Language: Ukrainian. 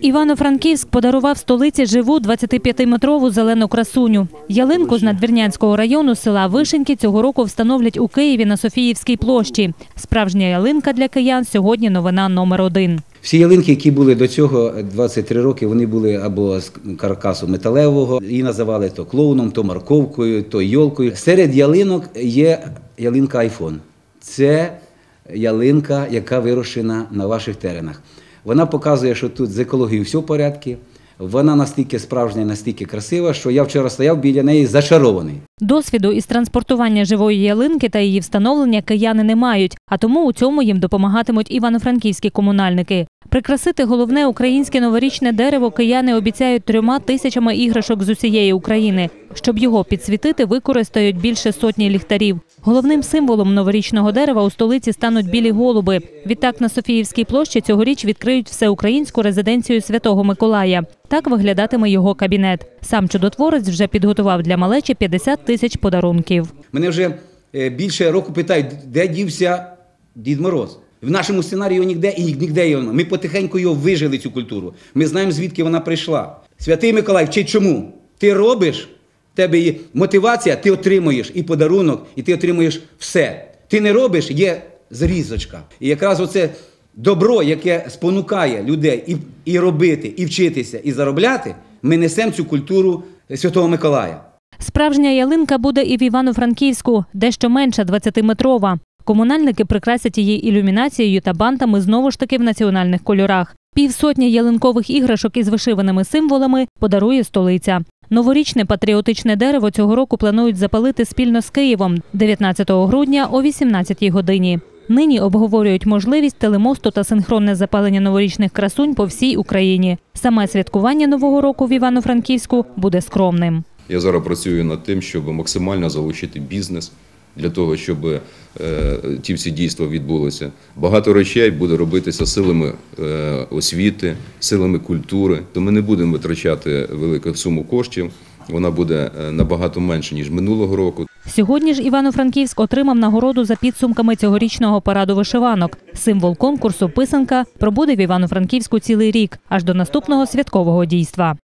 Івано-Франківськ подарував столиці живу 25-метрову зелену красуню. Ялинку з надвірнянського району села Вишеньки цього року встановлять у Києві на Софіївській площі. Справжня ялинка для киян сьогодні новина номер один. Всі ялинки, які були до цього 23 роки, вони були або з каркасу металевого, її називали то клоуном, то морковкою, то йолкою. Серед ялинок є ялинка айфон. Це ялинка, яка вирощена на ваших теренах. Вона показує, що тут з екологією все в порядку. Вона настільки справжня, настільки красива, що я вчора стояв біля неї зачарований. Досвіду із транспортування живої ялинки та її встановлення кияни не мають, а тому у цьому їм допомагатимуть івано-франківські комунальники. Прикрасити головне українське новорічне дерево кияни обіцяють трьома тисячами іграшок з усієї України. Щоб його підсвітити, використають більше сотні ліхтарів. Головним символом новорічного дерева у столиці стануть білі голуби. Відтак на Софіївській площі цьогоріч відкриють всеукраїнську резиденцію Святого Миколая. Так виглядатиме його кабінет. Сам чудотворець вже підготував для малечі 50 тисяч подарунків. Мене вже е, більше року питають, де дівся Дід Мороз. В нашому сценарії його ніде і ніде його. Ми потихеньку його вижили, цю культуру. Ми знаємо, звідки вона прийшла. Святий Миколай вчить чому? Ти робиш, в тебе є мотивація, ти отримуєш і подарунок, і ти отримуєш все. Ти не робиш, є зрізочка. І якраз оце добро, яке спонукає людей і, і робити, і вчитися, і заробляти, ми несемо цю культуру Святого Миколая. Справжня ялинка буде і в Івано-Франківську, дещо менша 20-метрова. Комунальники прикрасять її ілюмінацією та бантами знову ж таки в національних кольорах. Півсотні ялинкових іграшок із вишиваними символами подарує столиця. Новорічне патріотичне дерево цього року планують запалити спільно з Києвом 19 грудня о 18 годині. Нині обговорюють можливість телемосту та синхронне запалення новорічних красунь по всій Україні. Саме святкування нового року в Івано-Франківську буде скромним. Я зараз працюю над тим, щоб максимально залучити бізнес для того, щоб е, ті всі дійства відбулися. Багато речей буде робитися силами е, освіти, силами культури. То ми не будемо витрачати велику суму коштів. Вона буде е, набагато менше ніж минулого року. Сьогодні ж Івано-Франківськ отримав нагороду за підсумками цьогорічного параду вишиванок. Символ конкурсу писанка пробуде в Івано-Франківську цілий рік, аж до наступного святкового дійства.